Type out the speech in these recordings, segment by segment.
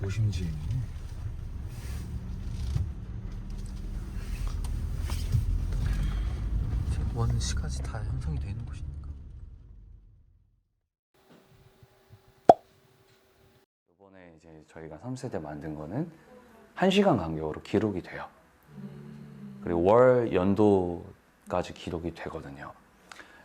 도심지이네. 원 시까지 다 형성이 되는 곳이니까. 이번에 이제 저희가 3세대 만든 거는 1시간 간격으로 기록이 돼요. 그리고 월 연도까지 기록이 되거든요.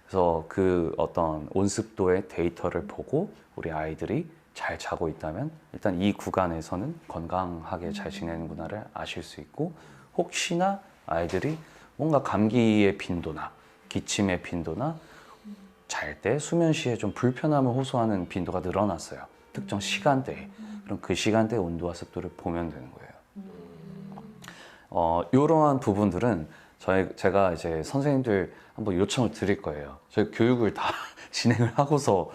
그래서 그 어떤 온습도의 데이터를 보고 우리 아이들이 잘 자고 있다면 일단 이 구간에서는 건강하게 잘 지내는구나를 아실 수 있고 혹시나 아이들이 뭔가 감기의 빈도나 기침의 빈도나 잘 때 수면 시에 좀 불편함을 호소하는 빈도가 늘어났어요. 특정 시간대에. 그럼 그 시간대 온도와 습도를 보면 되는 거예요. 어, 이러한 부분들은 저희 제가 이제 선생님들 한번 요청을 드릴 거예요. 저희 교육을 다 진행을 하고서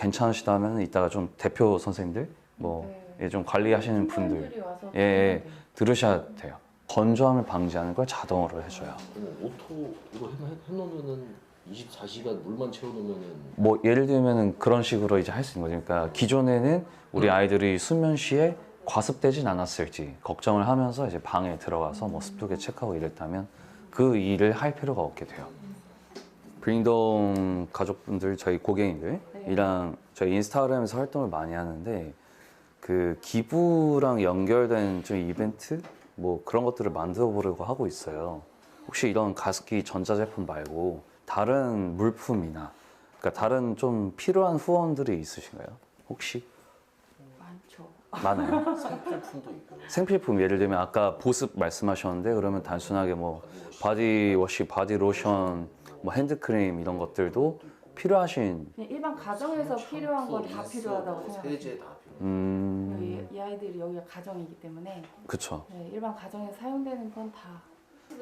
괜찮으시다면 이따가 좀 대표 선생님들 뭐 네. 예, 좀 관리하시는 분들 와서 예, 예. 들으셔야 돼요. 건조함을 방지하는 걸 자동으로 해줘요. 그럼 오토 이거 해, 해 놓으면은 24시간 물만 채워 놓으면은 뭐 예를 들면은 그런 식으로 이제 할 수 있는 거죠. 그러니까 기존에는 우리 음. 아이들이 수면 시에 과습되진 않았을지 걱정을 하면서 이제 방에 들어가서 뭐 습도계 체크하고 이랬다면 그 일을 할 필요가 없게 돼요. 브링동 가족분들 저희 고객님들 이랑 저희 인스타그램에서 활동을 많이 하는데 그 기부랑 연결된 좀 이벤트 뭐 그런 것들을 만들어 보려고 하고 있어요. 혹시 이런 가습기 전자제품 말고 다른 물품이나 그러니까 다른 좀 필요한 후원들이 있으신가요? 혹시 많죠. 많아요? 생필품도 있고 생필품 예를 들면 아까 보습 말씀하셨는데 그러면 단순하게 뭐 바디워시, 바디로션, 뭐 핸드크림 이런 것들도 필요하신 그냥 일반 가정에서 필요한 건 다 필요하다고 생각해요. 세제 다 필요. 음 이, 이 아이들이 여기가 가정이기 때문에 그쵸 네, 일반 가정에 사용되는 건 다.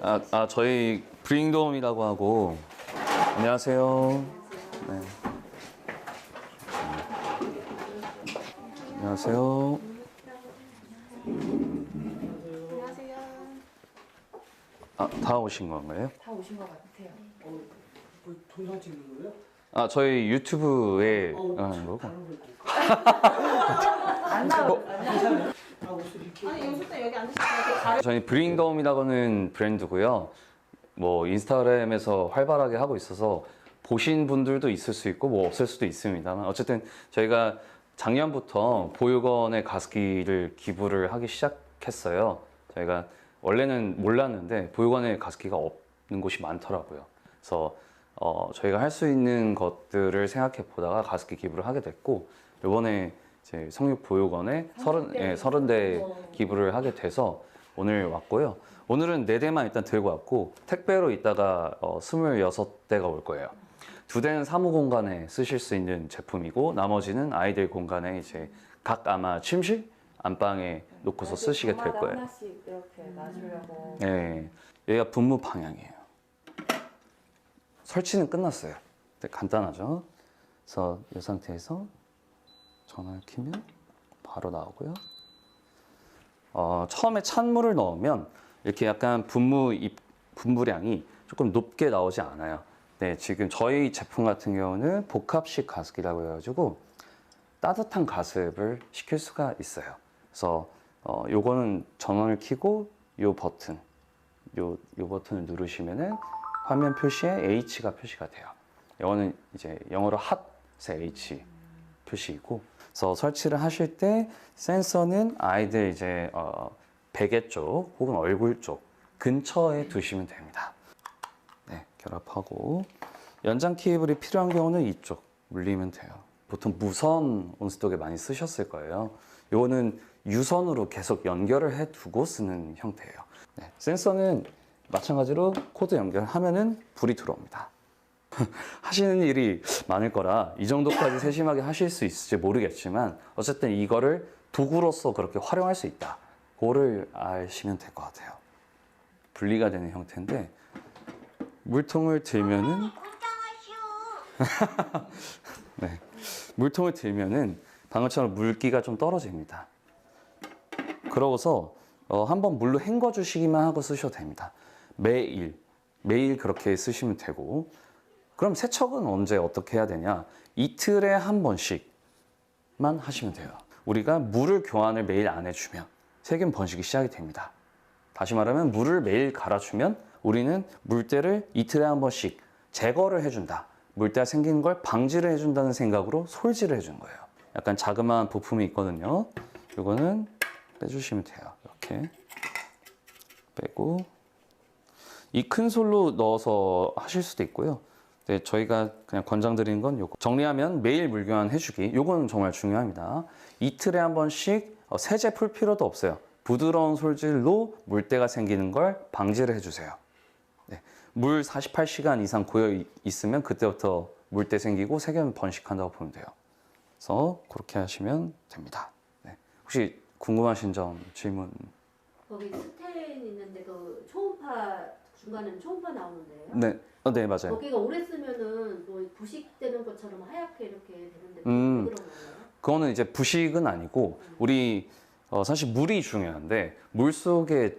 아, 아 저희 브링돔이라고 하고 안녕하세요 네. 안녕하세요 아, 다 오신 건가요? 다 오신 것 같아요. 뭐 동영상 찍는 거예요? 아 저희 유튜브에 하는 거고 안 나와요. 아 아니 때 여기 앉으시면 이렇게 가려 저희 브링덤이라고는 브랜드고요. 뭐 인스타그램에서 활발하게 하고 있어서 보신 분들도 있을 수 있고 뭐 없을 수도 있습니다만 어쨌든 저희가 작년부터 보육원에 가습기를 기부를 하기 시작했어요. 저희가 원래는 몰랐는데 보육원에 가습기가 없는 곳이 많더라고요. 그래서 어, 저희가 할 수 있는 것들을 생각해 보다가 가습기 기부를 하게 됐고 이번에 이제 성육 보육원에 서른 예, 서른 대 기부를 하게 돼서 오늘 왔고요. 오늘은 네 대만 일단 들고 왔고 택배로 이따가 어, 26대가 올 거예요. 두 대는 사무 공간에 쓰실 수 있는 제품이고 나머지는 아이들 공간에 이제 각 아마 침실 안방에 놓고서 쓰시게 될 거예요. 하나씩 이렇게 놔주려고. 예. 여기가 분무 방향이에요. 설치는 끝났어요. 네, 간단하죠. 그래서 이 상태에서 전화를 키면 바로 나오고요. 어, 처음에 찬물을 넣으면 이렇게 약간 분무 입, 분무량이 조금 높게 나오지 않아요. 네, 지금 저희 제품 같은 경우는 복합식 가습기라고 해가지고 따뜻한 가습을 시킬 수가 있어요. 그래서 어, 요거는 전원을 켜고 요 버튼, 요, 요 버튼을 누르시면은 화면 표시에 H가 표시가 돼요. 이거는 이제 영어로 핫의 H 표시이고, 그래서 설치를 하실 때 센서는 아이들 이제 어, 베개 쪽 혹은 얼굴 쪽 근처에 두시면 됩니다. 네, 결합하고 연장 케이블이 필요한 경우는 이쪽 물리면 돼요. 보통 무선 온스톡에 많이 쓰셨을 거예요. 이거는 유선으로 계속 연결을 해 두고 쓰는 형태예요. 네, 센서는 마찬가지로 코드 연결하면은 불이 들어옵니다. 하시는 일이 많을 거라 이 정도까지 세심하게 하실 수 있을지 모르겠지만 어쨌든 이거를 도구로서 그렇게 활용할 수 있다. 그거를 아시면 될 것 같아요. 분리가 되는 형태인데 물통을 들면은 네. 물통을 들면은 방금처럼 물기가 좀 떨어집니다. 그러고서 어, 한번 물로 헹궈 주시기만 하고 쓰셔도 됩니다. 매일 매일 그렇게 쓰시면 되고 그럼 세척은 언제 어떻게 해야 되냐? 이틀에 한 번씩만 하시면 돼요. 우리가 물을 교환을 매일 안 해주면 세균 번식이 시작이 됩니다. 다시 말하면 물을 매일 갈아주면 우리는 물때를 이틀에 한 번씩 제거를 해준다. 물때가 생기는 걸 방지를 해준다는 생각으로 솔질을 해준 거예요. 약간 자그마한 부품이 있거든요. 이거는 빼주시면 돼요. 이렇게 빼고 이 큰 솔로 넣어서 하실 수도 있고요. 네, 저희가 그냥 권장드리는 건 요거. 정리하면 매일 물교환 해주기. 요거는 정말 중요합니다. 이틀에 한 번씩 어, 세제 풀 필요도 없어요. 부드러운 솔질로 물때가 생기는 걸 방지를 해주세요. 네, 물 48시간 이상 고여 이- 있으면 그때부터 물때 생기고 세균 번식한다고 보면 돼요. 그래서 그렇게 하시면 됩니다. 네. 혹시 궁금하신 점 질문? 거기 스테인 있는데 그 초음파 중간에는 초음파 나오는데요. 네, 어, 네 맞아요. 거기가 오래 쓰면은 뭐 부식되는 것처럼 하얗게 이렇게 되는데 음. 왜 그런? 그거는 이제 부식은 아니고 우리 어, 사실 물이 중요한데 물 속에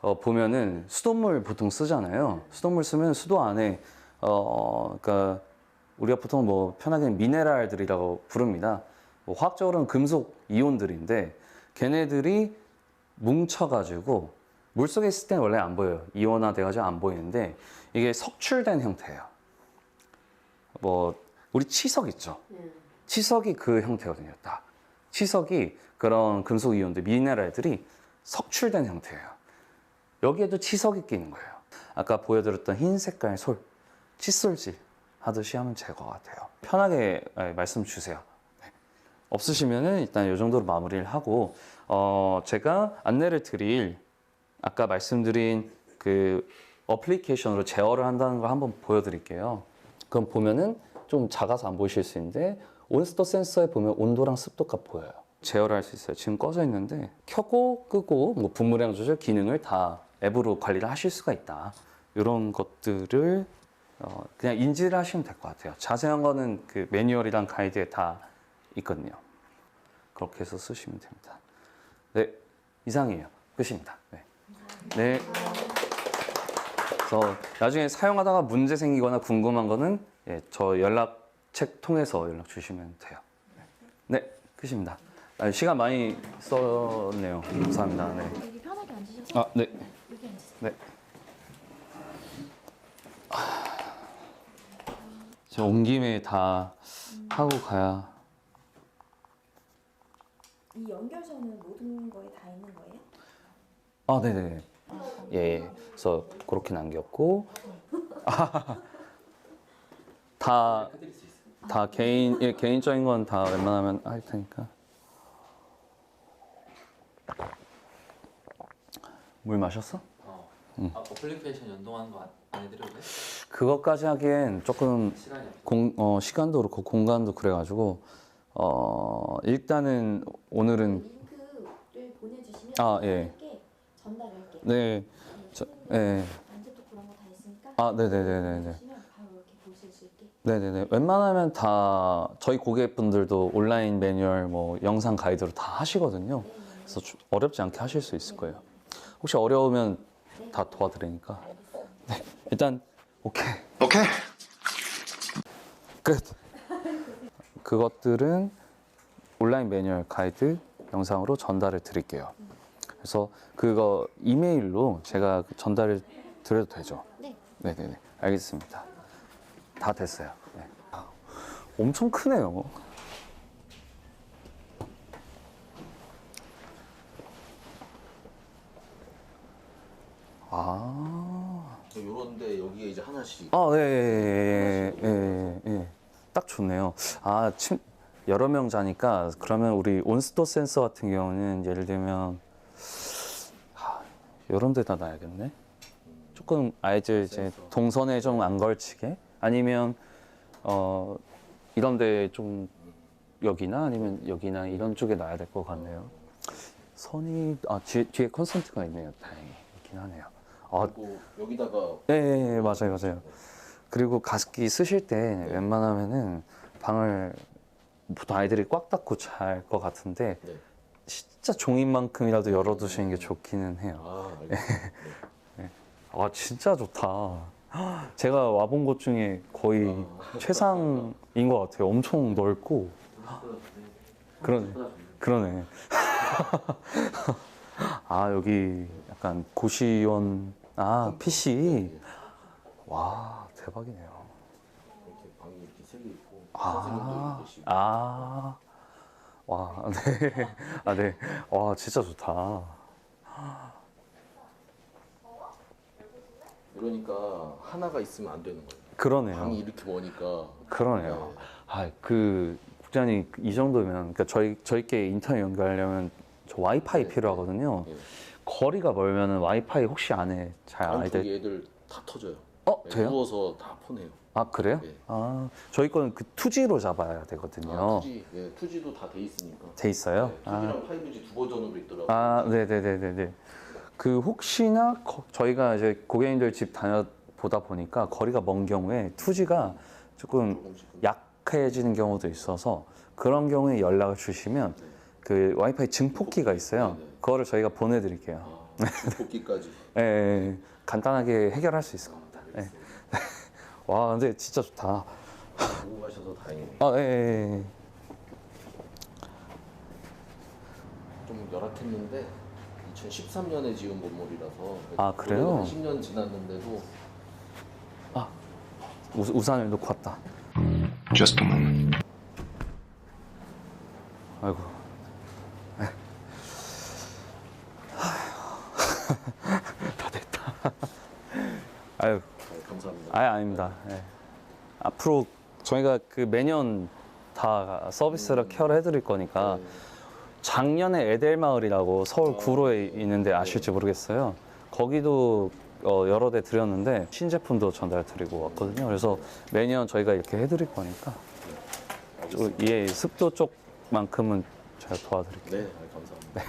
어, 보면은 수돗물 보통 쓰잖아요. 수돗물 쓰면 수도 안에 어, 그러니까 우리가 보통 뭐 편하게 미네랄들이라고 부릅니다. 뭐 화학적으로는 금속 이온들인데 걔네들이 뭉쳐가지고 물 속에 있을 때는 원래 안 보여요. 이온화 돼가지고 안 보이는데 이게 석출된 형태예요. 뭐 우리 치석 있죠. 네. 치석이 그 형태거든요. 딱 치석이 그런 금속 이온들, 미네랄들이 석출된 형태예요. 여기에도 치석이 끼는 거예요. 아까 보여드렸던 흰 색깔 솔, 칫솔질 하듯이 하면 될 것 같아요. 편하게 예, 말씀 주세요. 네. 없으시면은 일단 이 정도로 마무리를 하고 어, 제가 안내를 드릴 아까 말씀드린 그 어플리케이션으로 제어를 한다는 걸 한번 보여드릴게요. 그럼 보면은 좀 작아서 안 보이실 수 있는데 온스터 센서에 보면 온도랑 습도가 보여요. 제어를 할 수 있어요. 지금 꺼져 있는데 켜고 끄고 뭐 분무량 조절 기능을 다 앱으로 관리를 하실 수가 있다. 이런 것들을 어, 그냥 인지를 하시면 될 것 같아요. 자세한 거는 그 매뉴얼이랑 가이드에 다 있거든요. 그렇게 해서 쓰시면 됩니다. 네, 이상이에요. 끝입니다. 네. 네. 그래서 나중에 사용하다가 문제 생기거나 궁금한 거는 예, 저 연락책 통해서 연락 주시면 돼요. 네, 끝입니다. 아, 시간 많이 썼네요. 감사합니다. 네. 여기 편하게 앉으셔서 아, 네. 여기 앉으세요. 네. 저온 김에 다 하고 가야. 이 연결선은 모든 거에 다 있는 거예요? 아, 네네. 예, 예. 그래서 그렇게 남겼고. 다, 다 개인, 예, 개인적인 건 다 웬만하면 할 테니까. 물 마셨어? 어. 음. 아, 어플리케이션 연동하는 거 안- 안 해드려도 돼? 그것까지 하기엔 조금 시간이 없어. 공, 어, 시간도 그렇고 공간도 그래가지고 어, 일단은 오늘은 링크를 보내주시면 아, 예. 전달할게요. 네, 저, 네, 안제톡 그런 거 다 있으니까 아, 네네네네네. 보시면 바로 이렇게 보실 수 있게. 네네네. 웬만하면 다 저희 고객분들도 온라인 매뉴얼, 뭐 영상 가이드로 다 하시거든요. 그래서 주- 어렵지 않게 하실 수 있을 거예요. 혹시 어려우면 다 도와드리니까. 네, 일단 오케이. 오케이. 끝. 그것들은 온라인 매뉴얼 가이드 영상으로 전달을 드릴게요. 그래서 그거 이메일로 제가 전달을 드려도 되죠? 네. 네네네. 알겠습니다. 다 됐어요. 네. 아, 엄청 크네요. 아. 요런데 여기에 이제 하나씩 아, 예, 예, 예, 예, 예. 딱 좋네요. 아, 침, 여러 명 자니까 그러면 우리 온스토 센서 같은 경우는 예를 들면 하, 이런 데다 놔야겠네. 조금 아이들 이제 동선에 좀 안 걸치게 아니면 어 이런 데 좀 여기나 아니면 여기나 이런 쪽에 놔야 될 것 같네요. 선이 아 뒤에, 뒤에 컨센트가 있네요. 다행히 있긴 하네요. 아, 그리고 여기다가 예, 예, 예, 맞아요, 맞아요. 그리고 가습기 쓰실 때 웬만하면은 방을 보통 아이들이 꽉 닫고 잘 것 같은데 네. 진짜 종이만큼이라도 열어두시는 게 좋기는 해요. 아 알겠습니다. 아, 진짜 좋다. 제가 와본 곳 중에 거의 최상인 것 같아요. 엄청 넓고. 그러네. 그러네. 아 여기 약간 고시원 아 PC 와 대박이네요. 이렇게 방이 이렇게 세 개 있고 아, 선생님도 계시고 아, 와, 네, 아, 네, 와, 진짜 좋다. 이러니까 하나가 있으면 안 되는 거예요. 그러네요. 방이 이렇게 머니까 그러네요. 네. 아, 그 국장님 이 정도면, 그러니까 저희 저희께 인터넷 연결하려면 저 와이파이 네, 필요하거든요. 네. 거리가 멀면은 와이파이 혹시 안에 잘 아니, 아이들 애들 다 터져요. 어 네, 돼요? 누워서 다 폰해요. 아 그래요? 네. 아 저희 거는 그 투지로 잡아야 되거든요. 아, 투지, 예, 투지도 다 돼 있으니까. 돼 있어요? 네, 투지랑 5G 두 버전으로 있더라고요. 아, 네 네 네 네 네. 그 혹시나 거- 저희가 이제 고객님들 집 다녀보다 보니까 거리가 먼 경우에 투지가 조금. 약해지는 경우도 있어서 그런 경우에 연락을 주시면 그 와이파이 증폭기가 있어요. 네네. 그거를 저희가 보내드릴게요. 아, 중폭기까지. 예, 예, 간단하게 해결할 수 있을 겁니다. 예. 와, 근데 진짜 좋다. 보고 가셔서 다행이네요. 아, 예, 예, 예. 좀 열악했는데 2013년에 지은 건물이라서 아, 그래요? 10년 지났는데도 우, 우산을 놓고 왔다. Just a moment. 아이고. 네. 아휴. 다 됐다. 아유, 네, 감사합니다. 아예 아닙니다. 예. 앞으로 저희가 그 매년 다 서비스를 음. 케어를 해드릴 거니까 네. 작년에 에델마을이라고 서울 아, 구로에 네. 있는데 아실지 모르겠어요. 거기도 어, 여러 대 드렸는데 신제품도 전달 드리고 왔거든요. 그래서 매년 저희가 이렇게 해드릴 거니까 좀, 예, 습도 쪽만큼은 제가 도와드릴게요. 네, 아, 감사합니다.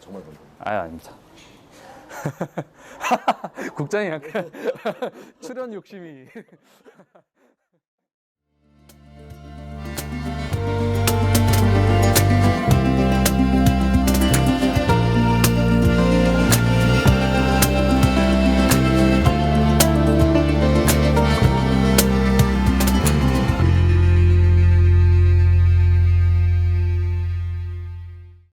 정말 감사합니다. 아예 아닙니다. 국장이 약간 출연 욕심이